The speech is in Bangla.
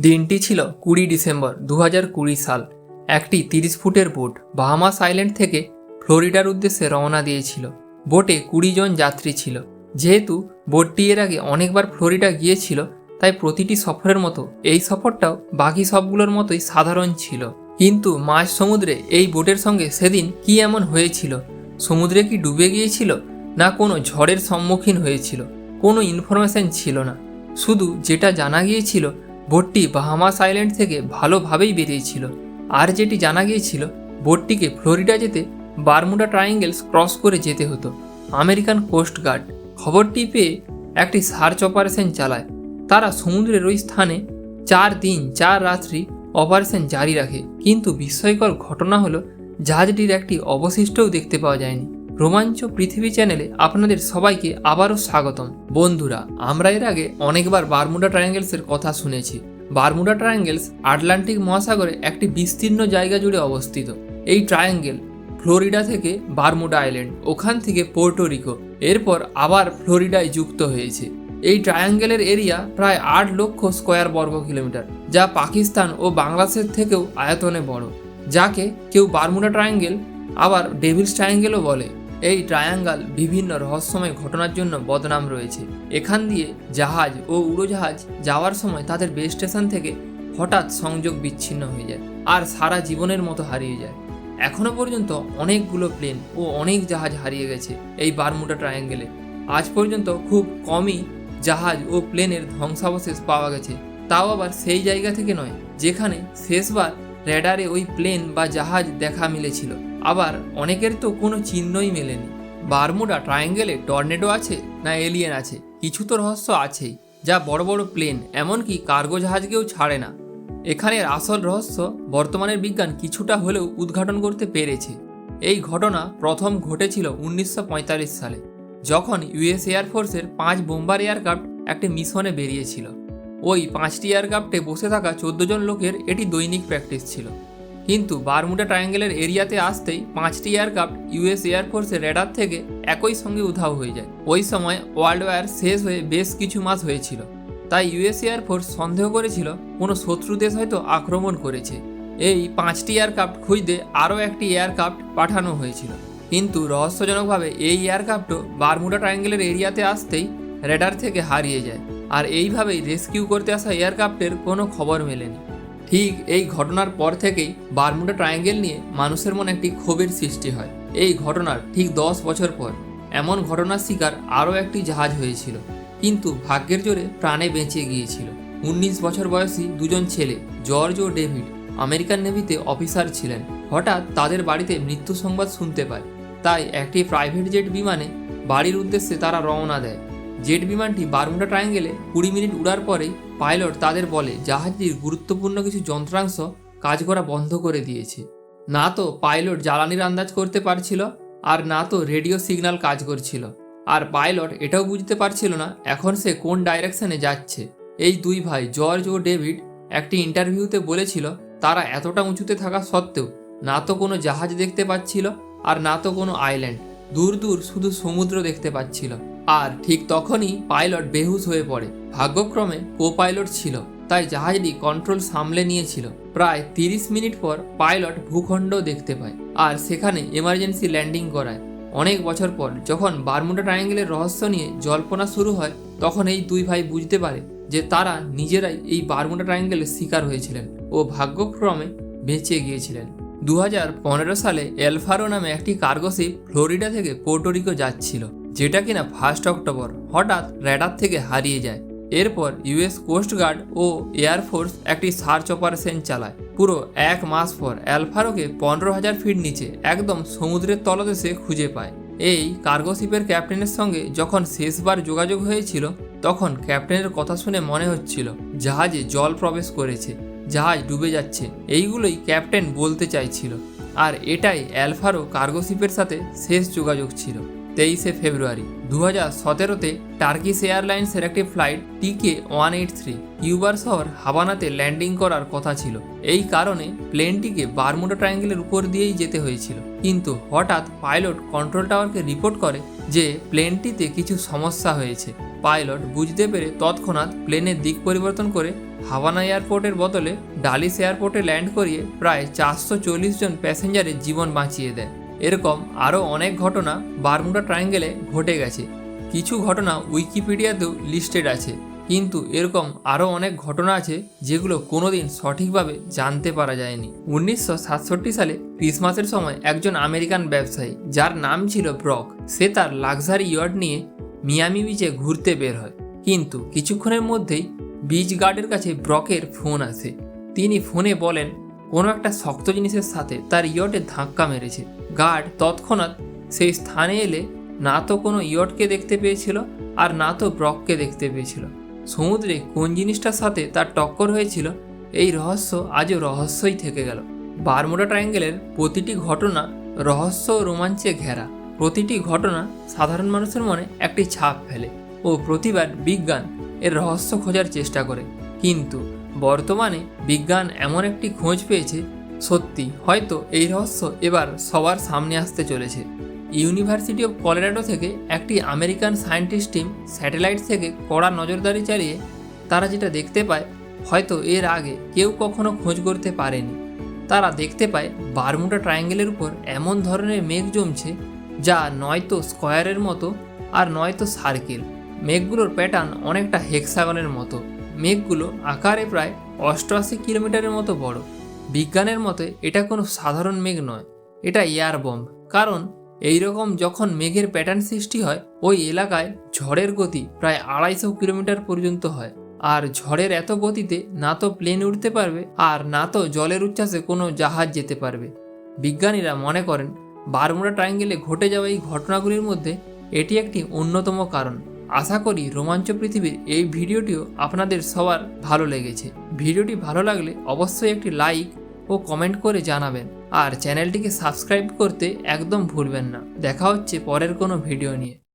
দিনটি ছিল কুড়ি ডিসেম্বর দু কুড়ি সাল। একটি তিরিশ ফুটের বোট বাহামাস আইল্যান্ড থেকে ফ্লোরিডার উদ্দেশ্যে রওনা দিয়েছিল। বোটে কুড়ি জন যাত্রী ছিল। যেহেতু বোটটি এর আগে অনেকবার ফ্লোরিডা গিয়েছিল, তাই প্রতিটি সফরের মতো এই সফরটাও বাকি সবগুলোর মতোই সাধারণ ছিল। কিন্তু মাঝ সমুদ্রে এই বোটের সঙ্গে সেদিন কি এমন হয়েছিল? সমুদ্রে কি ডুবে গিয়েছিল, না কোনো ঝড়ের সম্মুখীন হয়েছিল? কোনো ইনফরমেশন ছিল না। শুধু যেটা জানা গিয়েছিল বোটটি বাহামাস আইল্যান্ড থেকে ভালোভাবেই বেরিয়েছিল। আর যেটি জানা গিয়েছিল, বোটটিকে ফ্লোরিডা যেতে বারমুডা ট্রায়াঙ্গেলস ক্রস করে যেতে হতো। আমেরিকান কোস্ট গার্ড খবরটি পেয়ে একটি সার্চ অপারেশন চালায়। তারা সমুদ্রের ওই স্থানে চার দিন, চার রাত্রি অপারেশন জারি রাখে। কিন্তু বিস্ময়কর ঘটনা হলো, জাহাজটির একটি অবশিষ্টও দেখতে পাওয়া যায়নি। রোমাঞ্চ পৃথিবী চ্যানেলে আপনাদের সবাইকে আবারও স্বাগতম। বন্ধুরা, আমরা এর আগে অনেকবার বারমুডা ট্রায়াঙ্গেলসের কথা শুনেছি। বারমুডা ট্রায়াঙ্গেলস আটলান্টিক মহাসাগরে একটি বিস্তীর্ণ জায়গা জুড়ে অবস্থিত। এই ট্রায়াঙ্গেল ফ্লোরিডা থেকে বারমুডা আইল্যান্ড, ওখান থেকে পোর্টোরিকো এরপর আবার ফ্লোরিডায় যুক্ত হয়েছে। এই ট্রায়াঙ্গেলের এরিয়া প্রায় আট লক্ষ স্কোয়ার বর্গ কিলোমিটার, যা পাকিস্তান ও বাংলাদেশের থেকেও আয়তনে বড়, যাকে কেউ বারমুডা ট্রায়াঙ্গেল, আবার ডেভিলস ট্রায়াঙ্গেলও বলে। এই ট্রায়াঙ্গল বিভিন্ন রহস্যময় ঘটনার জন্য বদনাম রয়েছে। এখান দিয়ে জাহাজ ও উড়োজাহাজ যাওয়ার সময় তাদের বেস স্টেশন থেকে হঠাৎ সংযোগ বিচ্ছিন্ন হয়ে যায় আর সারা জীবনের মতো হারিয়ে যায়। এখনও পর্যন্ত অনেকগুলো প্লেন ও অনেক জাহাজ হারিয়ে গেছে এই বারমুডা ট্রায়াঙ্গেলে আজ পর্যন্ত খুব কমই জাহাজ ও প্লেনের ধ্বংসাবশেষ পাওয়া গেছে। তাও আবার সেই জায়গা থেকে নয়, যেখানে শেষবার রেডারে ওই প্লেন বা জাহাজ দেখা মিলেছিল। আবার অনেকের তো কোনো চিহ্নই মেলেনি। বারমুডা ট্রায়াঙ্গেলে টর্নেডো আছে না এলিয়েন আছে? কিছু তো রহস্য আছেই, যা বড় বড় প্লেন, এমনকি কার্গো জাহাজকেও ছাড়ে না। এখানের আসল রহস্য, বর্তমানের বিজ্ঞান কিছুটা হলেও উদ্ঘাটন করতে পেরেছে। এই ঘটনা প্রথম ঘটেছিল উনিশশো পঁয়তাল্লিশ সালে, যখন ইউএস এয়ারফোর্সের পাঁচ বোম্বার এয়ারক্রাফট একটি মিশনে বেরিয়েছিল। ওই পাঁচটি এয়ারক্রাফটে বসে থাকা চোদ্দ জন লোকের এটি দৈনিক প্র্যাকটিস ছিল। কিন্তু বারমুডা ট্রায়াঙ্গেলের এরিয়াতে আসতেই পাঁচটি এয়ারক্রাফট ইউএস এয়ারফোর্সের রেডার থেকে একই সঙ্গে উধাও হয়ে যায়। ওই সময় ওয়ার্ল্ড ওয়ার শেষ হয়ে বেশ কিছু মাস হয়েছিল। তাই ইউএস এয়ারফোর্স সন্দেহ করেছিল, কোনো শত্রু দেশ হয়তো আক্রমণ করেছে। এই পাঁচটি এয়ারক্রাফট খুঁজতে আরও একটি এয়ারক্রাফট পাঠানো হয়েছিল। কিন্তু রহস্যজনকভাবে এই এয়ারক্রাফটও বারমুডা ট্রায়াঙ্গেলের এরিয়াতে আসতেই রেডার থেকে হারিয়ে যায়। আর এইভাবেই রেস্কিউ করতে আসা এয়ারক্রাফটের কোনো খবর মেলেনি। ঠিক এই ঘটনার পর থেকেই বারমুডা ট্রায়াঙ্গেল নিয়ে মানুষের মনে একটি ক্ষোভের সৃষ্টি হয়। এই ঘটনার ঠিক দশ বছর পর এমন ঘটনার শিকার আরও একটি জাহাজ হয়েছিল। কিন্তু ভাগ্যের জোরে প্রাণে বেঁচে গিয়েছিল। উনিশ বছর বয়সী দুজন ছেলে, জর্জ ও ডেভিড, আমেরিকান নেভিতে অফিসার ছিলেন। হঠাৎ তাদের বাড়িতে মৃত্যু সংবাদ শুনতে পায়। তাই একটি প্রাইভেট জেট বিমানে বাড়ির উদ্দেশ্যে তারা রওনা দেয়। জেট বিমানটি বারমুডা ট্রায়াঙ্গেলে কুড়ি মিনিট উড়ার পরেই পাইলট তাদের বলে, জাহাজটির গুরুত্বপূর্ণ কিছু যন্ত্রাংশ কাজ করা বন্ধ করে দিয়েছে। না তো পাইলট জ্বালানির আন্দাজ করতে পারছিল, আর না তো রেডিও সিগন্যাল কাজ করছিল। আর পাইলট এটাও বুঝতে পারছিল না এখন সে কোন ডাইরেকশনে যাচ্ছে। এই দুই ভাই, জর্জ ও ডেভিড, একটি ইন্টারভিউতে বলেছিল, তারা এতটা উঁচুতে থাকা সত্ত্বেও না তো কোনো জাহাজ দেখতে পাচ্ছিল, আর না তো কোনো আইল্যান্ড। দূর দূর শুধু সমুদ্র দেখতে পাচ্ছিল। আর ঠিক তখনই পাইলট বেহুশ হয়ে পড়ে। ভাগ্যক্রমে কো পাইলট ছিল, তাই জাহাজটি কন্ট্রোল সামলে নিয়েছিল। প্রায় তিরিশ মিনিট পর পাইলট ভূখণ্ড দেখতে পায় আর সেখানে এমার্জেন্সি ল্যান্ডিং করায়। অনেক বছর পর যখন বারমুডা ট্রায়াঙ্গেলের রহস্য নিয়ে জল্পনা শুরু হয়, তখন এই দুই ভাই বুঝতে পারে যে তারা নিজেরাই এই বারমুডা ট্রায়াঙ্গেলের শিকার হয়েছিলেন ও ভাগ্যক্রমে বেঁচে গিয়েছিলেন। দু হাজার পনেরো সালে এলফারো নামে একটি কার্গোশিপ ফ্লোরিডা থেকে পোর্টোরিকো যাচ্ছিল। যেটা কিনা ফার্স্ট অক্টোবর হঠাৎ র্যাডার থেকে হারিয়ে যায়। এরপর ইউএস কোস্ট গার্ড ও এয়ারফোর্স একটি সার্চ অপারেশন চালায়। পুরো এক মাস পর অ্যালফারোকে পনেরো হাজার ফিট নিচে একদম সমুদ্রের তলদেশে খুঁজে পায়। এই কার্গোশিপের ক্যাপ্টেনের সঙ্গে যখন শেষবার যোগাযোগ হয়েছিল, তখন ক্যাপ্টেনের কথা শুনে মনে হচ্ছিল, জাহাজে জল প্রবেশ করেছে, জাহাজ ডুবে যাচ্ছে। এইগুলোই ক্যাপ্টেন বলতে চাইছিল। আর এটাই অ্যালফারো কার্গোশিপের সাথে শেষ যোগাযোগ ছিল। তেইশে ফেব্রুয়ারি দু হাজার সতেরোতে টার্কিশ এয়ারলাইন্সের একটি ফ্লাইট টিকে ওয়ান এইট থ্রি কিউবার শহর হাবানাতে ল্যান্ডিং করার কথা ছিল। এই কারণে প্লেনটিকে বারমুডা ট্রায়াঙ্গেলের উপর দিয়েই যেতে হয়েছিল। কিন্তু হঠাৎ পাইলট কন্ট্রোল টাওয়ারকে রিপোর্ট করে যে প্লেনটিতে কিছু সমস্যা হয়েছে। পাইলট বুঝতে পেরে তৎক্ষণাৎ প্লেনের দিক পরিবর্তন করে হাভানা এয়ারপোর্টের বদলে ডালিস এয়ারপোর্টে ল্যান্ড করিয়ে প্রায় চারশো চল্লিশ জন প্যাসেঞ্জারের জীবন বাঁচিয়ে দেয়। এরকম আরও অনেক ঘটনা বারমুডা ট্রায়াঙ্গেলে ঘটে গেছে। কিছু ঘটনা উইকিপিডিয়াতেও লিস্টেড আছে, কিন্তু এরকম আরও অনেক ঘটনা আছে যেগুলো কোনোদিন সঠিকভাবে জানতে পারা যায়নি। উনিশশো সাতষট্টি সালে ক্রিসমাসের সময় একজন আমেরিকান ব্যবসায়ী, যার নাম ছিল ব্রক, সে তার লাক্সারি ইয়ার্ড নিয়ে মিয়ামি বিচে ঘুরতে বের হয়। কিন্তু কিছুক্ষণের মধ্যেই বিচ গার্ডের কাছে ব্রকের ফোন আসে। তিনি ফোনে বলেন কোনো একটা শক্ত জিনিসের সাথে তার ইয়টে ধাক্কা মেরেছে। গার্ড তৎক্ষণাৎ সেই স্থানে এলে না তো কোনো ইয়টকে দেখতে পেয়েছিল আর না তো ব্রককে দেখতে পেয়েছিল। সমুদ্রে কোন জিনিসটার সাথে তার টক্কর হয়েছিল এই রহস্য আজও রহস্যই থেকে গেল। বারমুডা ট্রায়াঙ্গেলের প্রতিটি ঘটনা রহস্য ও রোমাঞ্চে ঘেরা। প্রতিটি ঘটনা সাধারণ মানুষের মনে একটি ছাপ ফেলে ও প্রতিবার বিজ্ঞান এর রহস্য খোঁজার চেষ্টা করে। কিন্তু বর্তমানে বিজ্ঞান এমন একটি খোঁজ পেয়েছে, সত্যি হয়তো এই রহস্য এবার সবার সামনে আসতে চলেছে। ইউনিভার্সিটি অফ কলোরাডো থেকে একটি আমেরিকান সায়েন্টিস্ট টিম স্যাটেলাইট থেকে কড়া নজরদারি চালিয়ে তারা যেটা দেখতে পায়, হয়তো এর আগে কেউ কখনো খোঁজ করতে পারেনি। তারা দেখতে পায় বারমুডা ট্রায়াঙ্গেলের উপর এমন ধরনের মেঘ জমছে, যা নয়তো স্কোয়ারের মতো আর নয়তো সার্কেল। মেঘগুলোর প্যাটার্ন অনেকটা হেক্সাগনের মতো। মেঘগুলো আকারে প্রায় অষ্টআশি কিলোমিটারের মতো বড়। বিজ্ঞানের মতে এটা কোনো সাধারণ মেঘ নয়, এটা এয়ার বম্ব। কারণ এই রকম যখন মেঘের প্যাটার্ন সৃষ্টি হয়, ওই এলাকায় ঝড়ের গতি প্রায় আড়াইশো কিলোমিটার পর্যন্ত হয়। আর ঝড়ের এত গতিতে না তো প্লেন উঠতে পারবে, আর না তো জলের উচ্ছ্বাসে কোনো জাহাজ যেতে পারবে। বিজ্ঞানীরা মনে করেন, বারমুডা ট্রায়াঙ্গেলে ঘটে যাওয়া এই ঘটনাগুলির মধ্যে এটি একটি অন্যতম কারণ। আশা করি রোমাঞ্চ পৃথিবীর এই ভিডিওটিও আপনাদের সবার ভালো লেগেছে। ভিডিওটি ভালো লাগলে অবশ্যই একটি লাইক ও কমেন্ট করে জানাবেন। আর চ্যানেলটিকে সাবস্ক্রাইব করতে একদম ভুলবেন না। দেখা হচ্ছে পরের কোনো ভিডিও নিয়ে।